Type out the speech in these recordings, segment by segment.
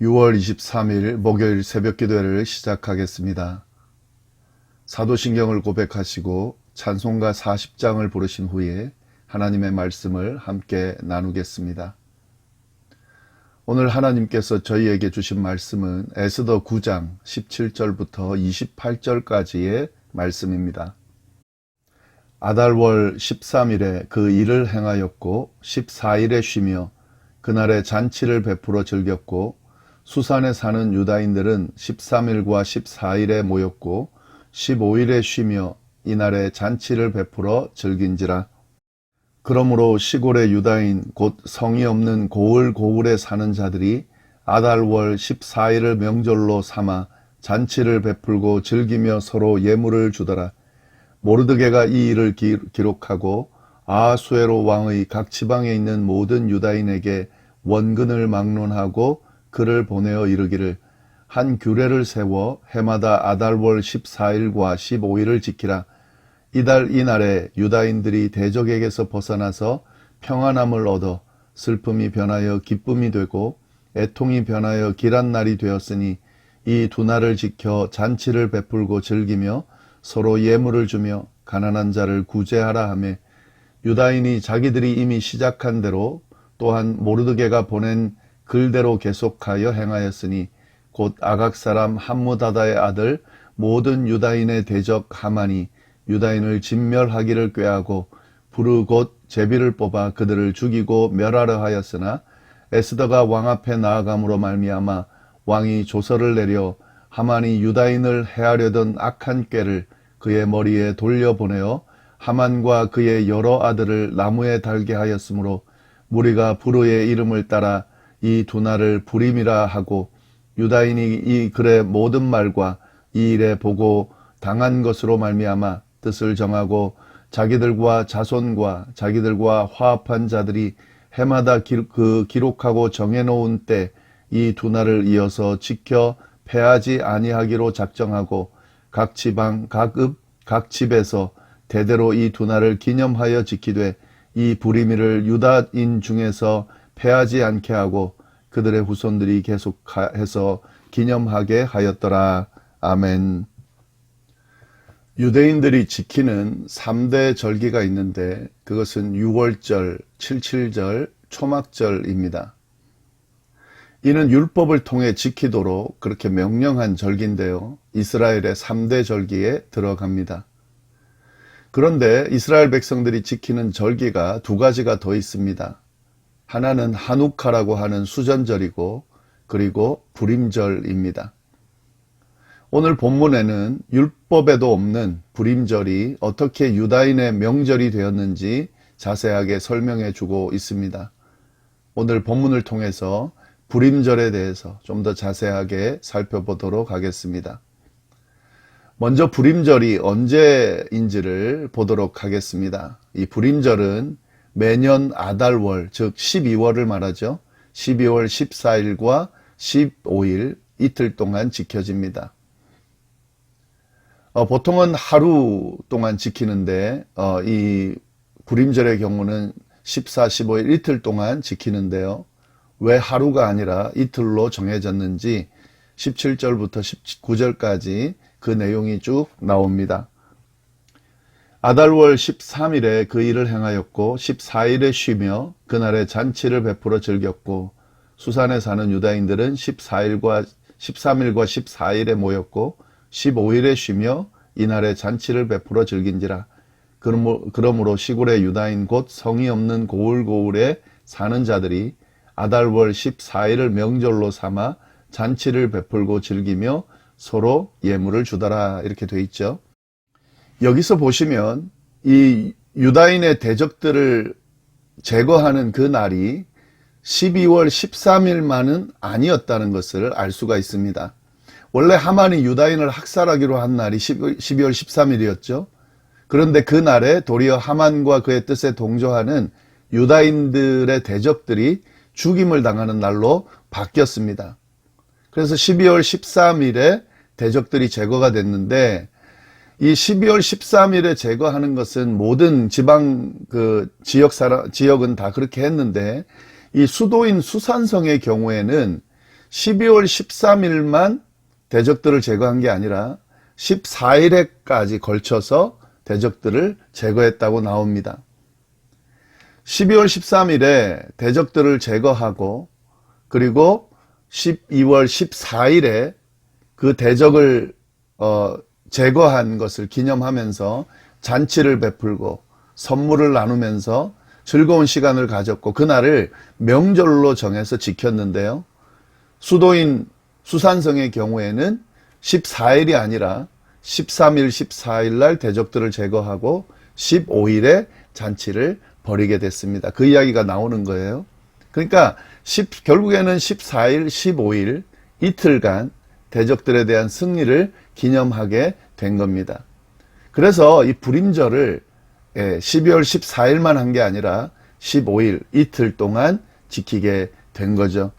6월 23일 목요일 새벽 기도회를 시작하겠습니다. 사도신경을 고백하시고 찬송가 40장을 부르신 후에 하나님의 말씀을 함께 나누겠습니다. 오늘 하나님께서 저희에게 주신 말씀은 에스더 9장 17절부터 28절까지의 말씀입니다. 아달월 13일에 그 일을 행하였고 14일에 쉬며 그날에 잔치를 베풀어 즐겼고 수산에 사는 유다인들은 13일과 14일에 모였고 15일에 쉬며 이날에 잔치를 베풀어 즐긴지라. 그러므로 시골의 유다인 곧 성이 없는 고을 고을에 사는 자들이 아달월 14일을 명절로 삼아 잔치를 베풀고 즐기며 서로 예물을 주더라. 모르드게가 이 일을 기, 기록하고 아수에로 왕의 각 지방에 있는 모든 유다인에게 원근을 막론하고 그를 보내어 이르기를 한 규례를 세워 해마다 아달월 14일과 15일을 지키라. 이달 이날에 유다인들이 대적에게서 벗어나서 평안함을 얻어 슬픔이 변하여 기쁨이 되고 애통이 변하여 길한 날이 되었으니 이 두 날을 지켜 잔치를 베풀고 즐기며 서로 예물을 주며 가난한 자를 구제하라 하며 유다인이 자기들이 이미 시작한 대로 또한 모르드게가 보낸 글대로 계속하여 행하였으니 곧 아각 사람 함무다다의 아들 모든 유다인의 대적 하만이 유다인을 진멸하기를 꾀하고 부르 곧 제비를 뽑아 그들을 죽이고 멸하려 하였으나 에스더가 왕 앞에 나아감으로 말미암아 왕이 조서를 내려 하만이 유다인을 해하려던 악한 꾀를 그의 머리에 돌려보내어 하만과 그의 여러 아들을 나무에 달게 하였으므로 무리가 부르의 이름을 따라 이 두 날을 불임이라 하고 유다인이 이 글의 모든 말과 이 일에 보고 당한 것으로 말미암아 뜻을 정하고 자기들과 자손과 자기들과 화합한 자들이 해마다 기, 그 기록하고 정해놓은 때 이 두 날을 이어서 지켜 패하지 아니하기로 작정하고 각 지방 각읍 각 집에서 대대로 이 두 날을 기념하여 지키되 이 불임이를 유다인 중에서 패하지 않게 하고 그들의 후손들이 계속해서 기념하게 하였더라. 아멘. 유대인들이 지키는 3대 절기가 있는데 그것은 6월절, 77절, 초막절입니다. 이는 율법을 통해 지키도록 그렇게 명령한 절기인데요. 이스라엘의 3대 절기에 들어갑니다. 그런데 이스라엘 백성들이 지키는 절기가 두 가지가 더 있습니다. 하나는 한우카라고 하는 수전절이고 그리고 불임절입니다. 오늘 본문에는 율법에도 없는 불임절이 어떻게 유다인의 명절이 되었는지 자세하게 설명해 주고 있습니다. 오늘 본문을 통해서 불임절에 대해서 좀 더 자세하게 살펴보도록 하겠습니다. 먼저 불임절이 언제인지를 보도록 하겠습니다. 이 불임절은 매년 아달월, 즉 12월을 말하죠. 12월 14일과 15일 이틀 동안 지켜집니다. 어, 보통은 하루 동안 지키는데 어, 이 불임절의 경우는 14, 15일 이틀 동안 지키는데요. 왜 하루가 아니라 이틀로 정해졌는지 17절부터 19절까지 그 내용이 쭉 나옵니다. 아달월 13일에 그 일을 행하였고 14일에 쉬며 그날에 잔치를 베풀어 즐겼고 수산에 사는 유다인들은 14일과 13일과 14일에 모였고 15일에 쉬며 이날에 잔치를 베풀어 즐긴지라 그러므로 시골의 유다인 곧 성이 없는 고을고을에 사는 자들이 아달월 14일을 명절로 삼아 잔치를 베풀고 즐기며 서로 예물을 주더라 이렇게 돼 있죠. 여기서 보시면 이 유다인의 대적들을 제거하는 그 날이 12월 13일만은 아니었다는 것을 알 수가 있습니다. 원래 하만이 유다인을 학살하기로 한 날이 12월 13일이었죠. 그런데 그 날에 도리어 하만과 그의 뜻에 동조하는 유다인들의 대적들이 죽임을 당하는 날로 바뀌었습니다. 그래서 12월 13일에 대적들이 제거가 됐는데 이 12월 13일에 제거하는 것은 모든 지방 그 지역 사람 지역은 다 그렇게 했는데 이 수도인 수산성의 경우에는 12월 13일만 대적들을 제거한 게 아니라 14일에까지 걸쳐서 대적들을 제거했다고 나옵니다. 12월 13일에 대적들을 제거하고 그리고 12월 14일에 그 대적을 어, 제거한 것을 기념하면서 잔치를 베풀고 선물을 나누면서 즐거운 시간을 가졌고 그날을 명절로 정해서 지켰는데요. 수도인 수산성의 경우에는 14일이 아니라 13일, 14일 날 대적들을 제거하고 15일에 잔치를 벌이게 됐습니다. 그 이야기가 나오는 거예요. 그러니까 10, 결국에는 14일, 15일 이틀간 대적들에 대한 승리를 기념하게 된 겁니다. 그래서 이 불임절을 12월 14일만 한 게 아니라 15일 이틀 동안 지키게 된 거죠.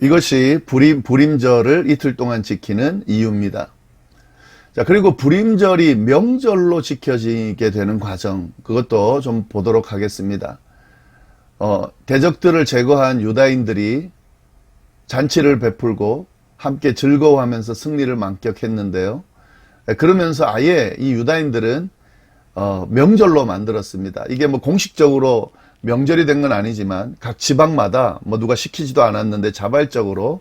이것이 불임, 불임절을 이틀 동안 지키는 이유입니다. 자, 그리고 불임절이 명절로 지켜지게 되는 과정, 그것도 좀 보도록 하겠습니다. 어, 대적들을 제거한 유다인들이 잔치를 베풀고 함께 즐거워하면서 승리를 만끽했는데요. 그러면서 아예 이 유다인들은 어, 명절로 만들었습니다. 이게 뭐 공식적으로 명절이 된 건 아니지만 각 지방마다 뭐 누가 시키지도 않았는데 자발적으로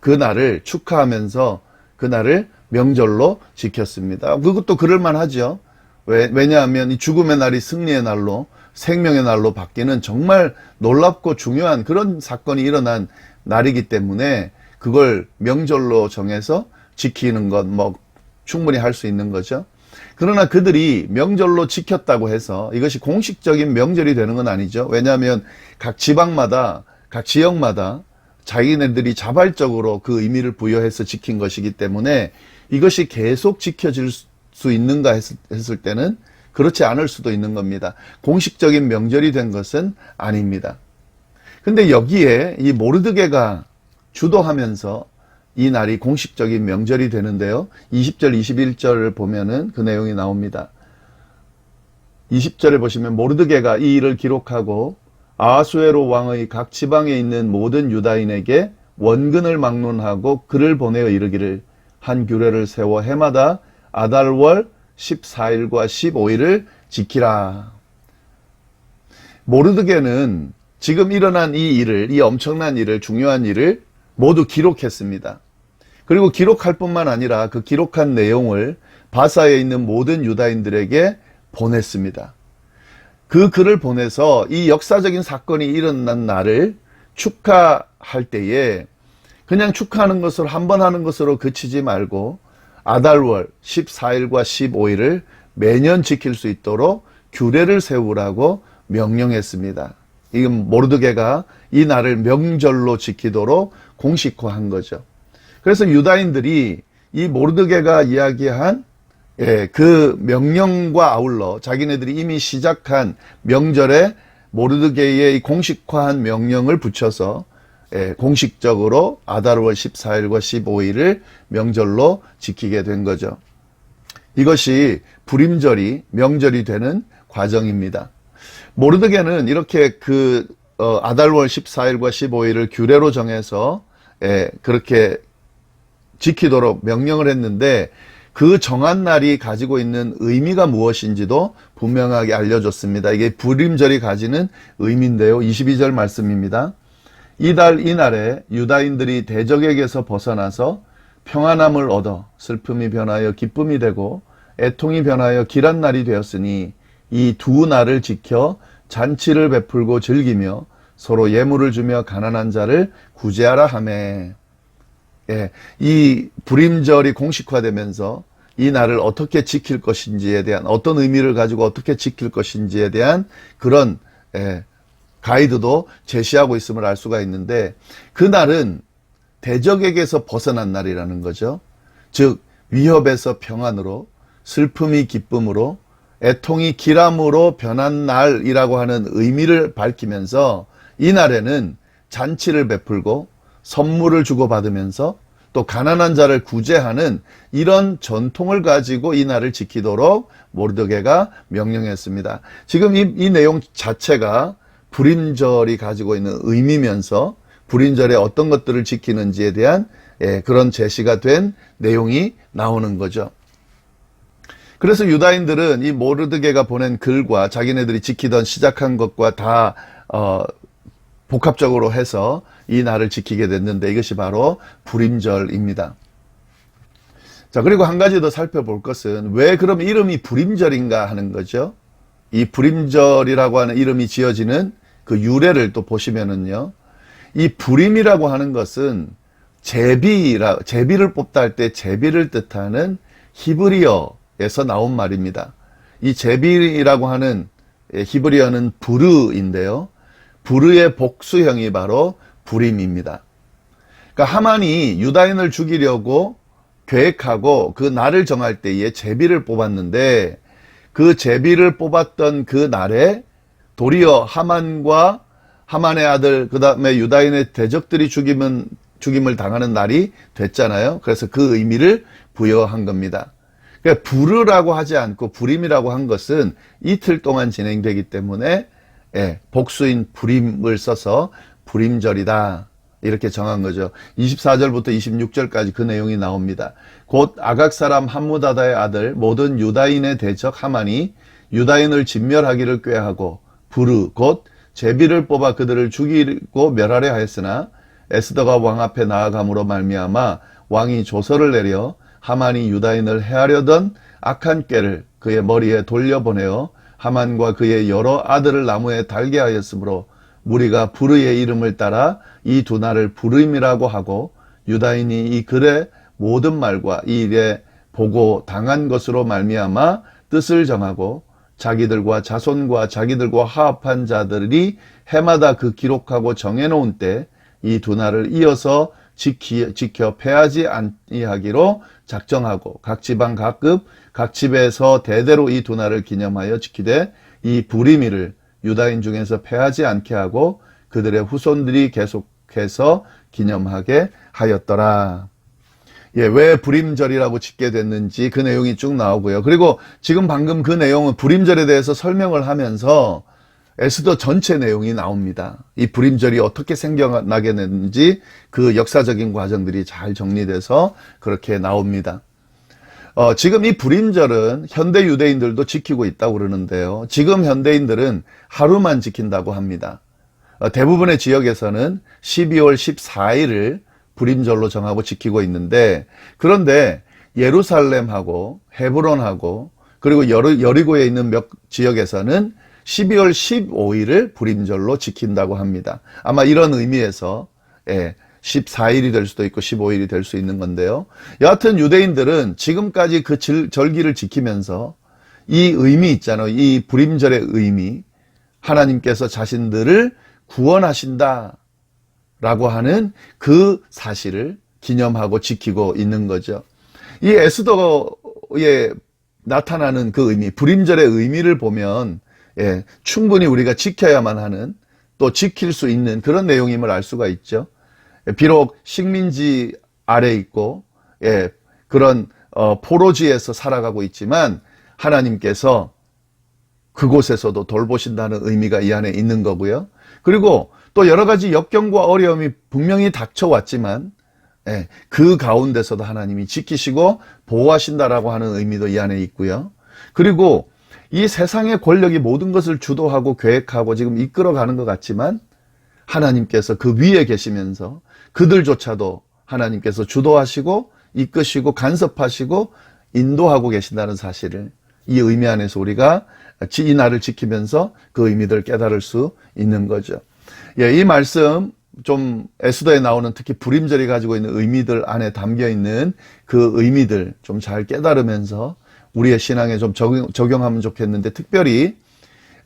그 날을 축하하면서 그 날을 명절로 지켰습니다. 그것도 그럴만 하죠. 왜, 왜냐하면 이 죽음의 날이 승리의 날로 생명의 날로 바뀌는 정말 놀랍고 중요한 그런 사건이 일어난 날이기 때문에 그걸 명절로 정해서 지키는 것뭐 충분히 할 수 있는 거죠. 그러나 그들이 명절로 지켰다고 해서 이것이 공식적인 명절이 되는 건 아니죠. 왜냐하면 각 지방마다, 각 지역마다 자기네들이 자발적으로 그 의미를 부여해서 지킨 것이기 때문에 이것이 계속 지켜질 수 있는가 했을 때는 그렇지 않을 수도 있는 겁니다. 공식적인 명절이 된 것은 아닙니다. 근데 여기에 이 모르드게가 주도하면서 이 날이 공식적인 명절이 되는데요. 20절, 21절을 보면은 그 내용이 나옵니다. 20절에 보시면 모르드게가 이 일을 기록하고 아수에로 왕의 각 지방에 있는 모든 유다인에게 원근을 막론하고 글을 보내어 이르기를 한 규례를 세워 해마다 아달월 14일과 15일을 지키라. 모르드게는 지금 일어난 이 일을, 이 엄청난 일을, 중요한 일을 모두 기록했습니다. 그리고 기록할 뿐만 아니라 그 기록한 내용을 바사에 있는 모든 유다인들에게 보냈습니다. 그 글을 보내서 이 역사적인 사건이 일어난 날을 축하할 때에 그냥 축하하는 것을 한 번 하는 것으로 그치지 말고 아달월 14일과 15일을 매년 지킬 수 있도록 규례를 세우라고 명령했습니다. 이건 모르드게가 이 날을 명절로 지키도록 공식화한 거죠. 그래서 유다인들이 이 모르드게가 이야기한 예, 그 명령과 아울러 자기네들이 이미 시작한 명절에 모르드게의 공식화한 명령을 붙여서 예, 공식적으로 아달월 14일과 15일을 명절로 지키게 된 거죠. 이것이 불임절이 명절이 되는 과정입니다. 모르드게는 이렇게 그 어, 아달월 14일과 15일을 규례로 정해서 예, 그렇게 지키도록 명령을 했는데 그 정한 날이 가지고 있는 의미가 무엇인지도 분명하게 알려줬습니다. 이게 불임절이 가지는 의미인데요. 22절 말씀입니다. 이달 이날에 유다인들이 대적에게서 벗어나서 평안함을 얻어 슬픔이 변하여 기쁨이 되고 애통이 변하여 길한 날이 되었으니 이 두 날을 지켜 잔치를 베풀고 즐기며 서로 예물을 주며 가난한 자를 구제하라 하매 예, 이 불임절이 공식화되면서 이 날을 어떻게 지킬 것인지에 대한 어떤 의미를 가지고 어떻게 지킬 것인지에 대한 그런 예, 가이드도 제시하고 있음을 알 수가 있는데 그 날은 대적에게서 벗어난 날이라는 거죠. 즉 위협에서 평안으로 슬픔이 기쁨으로 애통이 기람으로 변한 날이라고 하는 의미를 밝히면서 이 날에는 잔치를 베풀고 선물을 주고받으면서 또 가난한 자를 구제하는 이런 전통을 가지고 이 날을 지키도록 모르드게가 명령했습니다. 지금 이, 이 내용 자체가 불임절이 가지고 있는 의미면서 불임절에 어떤 것들을 지키는지에 대한 예, 그런 제시가 된 내용이 나오는 거죠. 그래서 유다인들은 이 모르드게가 보낸 글과 자기네들이 지키던 시작한 것과 다 어, 복합적으로 해서 이 날을 지키게 됐는데 이것이 바로 불임절입니다. 자, 그리고 한 가지 더 살펴볼 것은 왜 그럼 이름이 불임절인가 하는 거죠. 이 불임절이라고 하는 이름이 지어지는 그 유래를 또 보시면은요. 이 불임이라고 하는 것은 제비라 제비를 뽑다 할 때 제비를 뜻하는 히브리어에서 나온 말입니다. 이 제비라고 하는 예, 히브리어는 부르인데요. 부르의 복수형이 바로 불임입니다. 그러니까 하만이 유다인을 죽이려고 계획하고 그 날을 정할 때에 제비를 뽑았는데 그 제비를 뽑았던 그 날에 도리어 하만과 하만의 아들 그 다음에 유다인의 대적들이 죽임은 죽임을 당하는 날이 됐잖아요. 그래서 그 의미를 부여한 겁니다. 그러니까 부르라고 하지 않고 불임이라고 한 것은 이틀 동안 진행되기 때문에 예, 복수인 불임을 써서 불임절이다. 이렇게 정한 거죠. 24절부터 26절까지 그 내용이 나옵니다. 곧 아각 사람 함무다다의 아들 모든 유다인의 대적 하만이 유다인을 진멸하기를 꾀하고 부르 곧 제비를 뽑아 그들을 죽이고 멸하려 하였으나 에스더가 왕 앞에 나아감으로 말미암아 왕이 조서를 내려 하만이 유다인을 해하려던 악한 꾀를 그의 머리에 돌려보내어 하만과 그의 여러 아들을 나무에 달게 하였으므로 무리가 부르의 이름을 따라 이 두 날을 부름이라고 하고 유다인이 이 글의 모든 말과 이 일에 보고 당한 것으로 말미암아 뜻을 정하고 자기들과 자손과 자기들과 화합한 자들이 해마다 그 기록하고 정해놓은 때 이 두 날을 이어서 지키, 지켜 패하지 아니하기로 작정하고 각 지방 각급 각 집에서 대대로 이 두 날을 기념하여 지키되 이 부리미를 유다인 중에서 패하지 않게 하고 그들의 후손들이 계속해서 기념하게 하였더라. 예, 왜 불임절이라고 짓게 됐는지 그 내용이 쭉 나오고요. 그리고 지금 방금 그 내용은 불임절에 대해서 설명을 하면서 에스더 전체 내용이 나옵니다. 이 불임절이 어떻게 생겨나게 됐는지 그 역사적인 과정들이 잘 정리돼서 그렇게 나옵니다. 어, 지금 이 불임절은 현대 유대인들도 지키고 있다고 그러는데요. 지금 현대인들은 하루만 지킨다고 합니다. 어, 대부분의 지역에서는 12월 14일을 불임절로 정하고 지키고 있는데 그런데 예루살렘하고 헤브론하고 그리고 여리고에 있는 몇 지역에서는 12월 15일을 불임절로 지킨다고 합니다. 아마 이런 의미에서 예, 14일이 될 수도 있고 15일이 될 수 있는 건데요. 여하튼 유대인들은 지금까지 그 절기를 지키면서 이 의미 있잖아요. 이 불임절의 의미. 하나님께서 자신들을 구원하신다. 라고 하는 그 사실을 기념하고 지키고 있는 거죠. 이 에스더에 나타나는 그 의미, 불임절의 의미를 보면 예, 충분히 우리가 지켜야만 하는 또 지킬 수 있는 그런 내용임을 알 수가 있죠. 예, 비록 식민지 아래 있고 예, 그런 어, 포로지에서 살아가고 있지만 하나님께서 그곳에서도 돌보신다는 의미가 이 안에 있는 거고요. 그리고 또 여러 가지 역경과 어려움이 분명히 닥쳐왔지만 예, 그 가운데서도 하나님이 지키시고 보호하신다라고 하는 의미도 이 안에 있고요. 그리고 이 세상의 권력이 모든 것을 주도하고 계획하고 지금 이끌어가는 것 같지만 하나님께서 그 위에 계시면서 그들조차도 하나님께서 주도하시고 이끄시고 간섭하시고 인도하고 계신다는 사실을 이 의미 안에서 우리가 이 날을 지키면서 그 의미들을 깨달을 수 있는 거죠. 예, 이 말씀 좀 에스더에 나오는 특히 불임절이 가지고 있는 의미들 안에 담겨 있는 그 의미들 좀 잘 깨달으면서 우리의 신앙에 좀 적용, 적용 하면 좋겠는데 특별히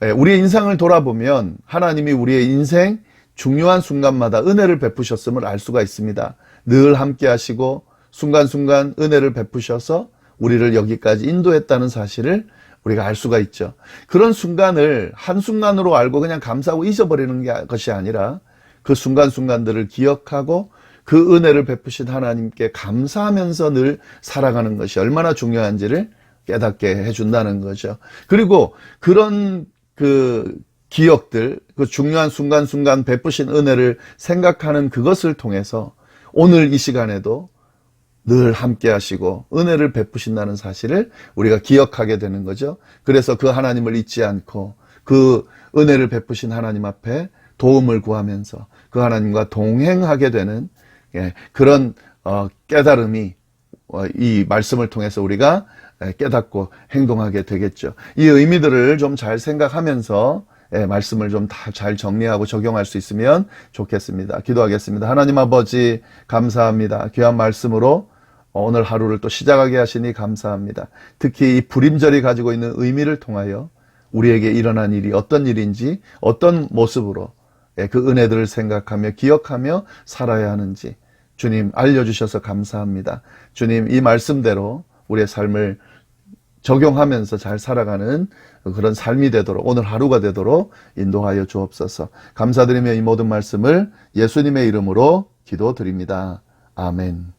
예, 우리의 인생을 돌아보면 하나님이 우리의 인생 중요한 순간마다 은혜를 베푸셨음을 알 수가 있습니다. 늘 함께 하시고 순간순간 은혜를 베푸셔서 우리를 여기까지 인도했다는 사실을 우리가 알 수가 있죠. 그런 순간을 한순간으로 알고 그냥 감사하고 잊어버리는 것이 아니라 그 순간순간들을 기억하고 그 은혜를 베푸신 하나님께 감사하면서 늘 살아가는 것이 얼마나 중요한지를 깨닫게 해준다는 거죠. 그리고 그런 그 기억들, 그 중요한 순간순간 베푸신 은혜를 생각하는 그것을 통해서 오늘 이 시간에도 늘 함께 하시고 은혜를 베푸신다는 사실을 우리가 기억하게 되는 거죠. 그래서 그 하나님을 잊지 않고 그 은혜를 베푸신 하나님 앞에 도움을 구하면서 그 하나님과 동행하게 되는 예, 그런 어, 깨달음이 어, 이 말씀을 통해서 우리가 예, 깨닫고 행동하게 되겠죠. 이 의미들을 좀 잘 생각하면서 예, 말씀을 좀 다 잘 정리하고 적용할 수 있으면 좋겠습니다. 기도하겠습니다. 하나님 아버지 감사합니다. 귀한 말씀으로 오늘 하루를 또 시작하게 하시니 감사합니다. 특히 이 불임절이 가지고 있는 의미를 통하여 우리에게 일어난 일이 어떤 일인지 어떤 모습으로 예, 그 은혜들을 생각하며 기억하며 살아야 하는지 주님 알려주셔서 감사합니다. 주님 이 말씀대로 우리의 삶을 적용하면서 잘 살아가는 그런 삶이 되도록 오늘 하루가 되도록 인도하여 주옵소서. 감사드리며 이 모든 말씀을 예수님의 이름으로 기도드립니다. 아멘.